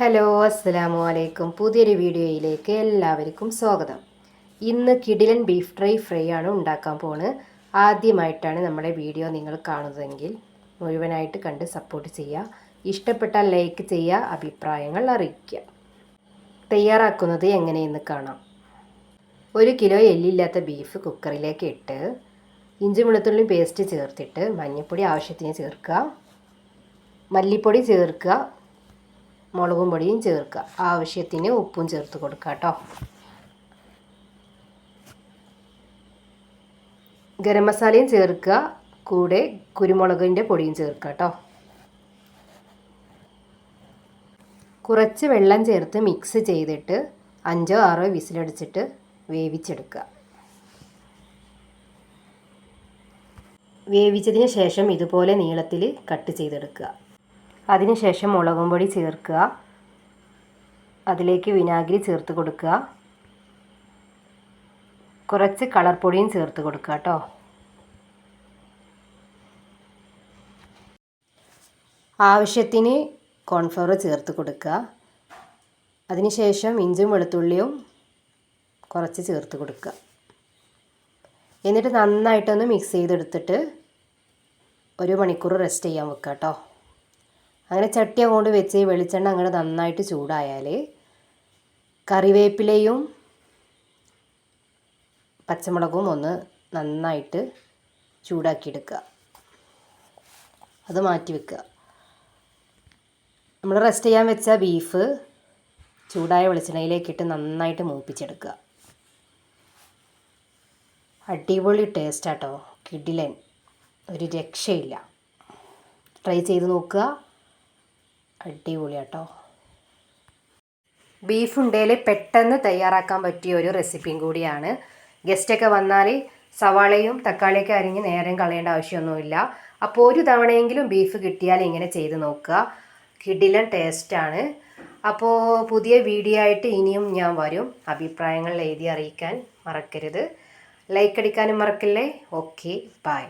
Hello അസ്സലാമു അലൈക്കും പുതിയൊരു വീഡിയോയിലേക്ക് എല്ലാവർക്കും സ്വാഗതം. ഇന്ന് കിടിലൻ ബീഫ് ഡ്രൈ ഫ്രൈ ആണ് ഉണ്ടാക്കാൻ പോണ് ആദ്യമായിട്ടാണ് നമ്മുടെ വീഡിയോ നിങ്ങൾ കാണുന്നതെങ്കിൽ മുഴുവനായിട്ട് കണ്ട് സപ്പോർട്ട് ചെയ്യുക. ഇഷ്ടപ്പെട്ടാൽ ലൈക്ക് ചെയ്യുക അഭിപ്രായങ്ങൾ അറിയിക്കുക. തയ്യാറാക്കുന്നത് എങ്ങനെയെന്ന് കാണാം. ഒരു കിലോ എല്ലില്ലാത്ത ബീഫ് കുക്കറിലേക്ക് ഇട്ട് ഇഞ്ചി വെളുത്തുള്ളി പേസ്റ്റ് ചേർത്തിട്ട് മഞ്ഞൾപ്പൊടി ആവശ്യത്തിന് ചേർക്കുക. മല്ലിപ്പൊടി ചേർക്കുക. മുളകും പൊടിയും ചേർക്കുക. ആവശ്യത്തിന് ഉപ്പും ചേർത്ത് കൊടുക്കുക കേട്ടോ ഗരം മസാലയും ചേർക്കുക. കൂടെ കുരുമുളകിന്റെ പൊടിയും ചേർക്കുക കേട്ടോ കുറച്ച് വെള്ളം ചേർത്ത് മിക്സ് ചെയ്തിട്ട് അഞ്ചോ ആറോ വിസിലടിച്ചിട്ട് വേവിച്ചെടുക്കുക. വേവിച്ചതിന് ശേഷം ഇതുപോലെ നീളത്തിൽ കട്ട് ചെയ്തെടുക്കുക. അതിനുശേഷം മുളകും പൊടി ചേർക്കുക. അതിലേക്ക് വിനാഗിരി ചേർത്ത് കൊടുക്കുക. കുറച്ച് കളർ പൊടിയും ചേർത്ത് കൊടുക്കുക കേട്ടോ. ആവശ്യത്തിന് കോൺഫ്ലവർ ചേർത്ത് കൊടുക്കുക. അതിനുശേഷം ഇഞ്ചും വെളുത്തുള്ളിയും കുറച്ച് ചേർത്ത് കൊടുക്കുക. എന്നിട്ട് നന്നായിട്ടൊന്ന് മിക്സ് ചെയ്തെടുത്തിട്ട് ഒരു മണിക്കൂർ റെസ്റ്റ് ചെയ്യാൻ വെക്കുക കേട്ടോ. അങ്ങനെ ചട്ടി അങ്ങോട്ട് വെച്ച് വെളിച്ചെണ്ണ അങ്ങനെ നന്നായിട്ട് ചൂടായാൽ കറിവേപ്പിലയും പച്ചമുളകും ഒന്ന് നന്നായിട്ട് ചൂടാക്കിയെടുക്കുക. അത് മാറ്റി വെക്കുക. നമ്മൾ റെസ്റ്റ് ചെയ്യാൻ വെച്ച ബീഫ് ചൂടായ വെളിച്ചെണ്ണയിലേക്കിട്ട് നന്നായിട്ട് മൂപ്പിച്ചെടുക്കുക. അടിപൊളി ടേസ്റ്റാട്ടോ. കിഡിലൻ ഒരു രക്ഷയില്ല. ട്രൈ ചെയ്ത് നോക്കുക. അടിപൊളിയാട്ടോ. ബീഫ് ഉണ്ടേൽ പെട്ടെന്ന് തയ്യാറാക്കാൻ പറ്റിയ ഒരു റെസിപ്പിയും കൂടിയാണ്. ഗസ്റ്റൊക്കെ വന്നാൽ സവാളയും തക്കാളിയൊക്കെ അരിഞ്ഞ് നേരം കളയേണ്ട ആവശ്യമൊന്നുമില്ല. അപ്പോൾ ഒരു തവണയെങ്കിലും ബീഫ് കിട്ടിയാൽ ഇങ്ങനെ ചെയ്ത് നോക്കുക. കിടിലൻ ടേസ്റ്റാണ് അപ്പോൾ പുതിയ വീഡിയോ ആയിട്ട് ഇനിയും ഞാൻ വരും. അഭിപ്രായങ്ങൾ എഴുതി അറിയിക്കാൻ മറക്കരുത്. ലൈക്ക് അടിക്കാനും മറക്കല്ലേ? Okay bye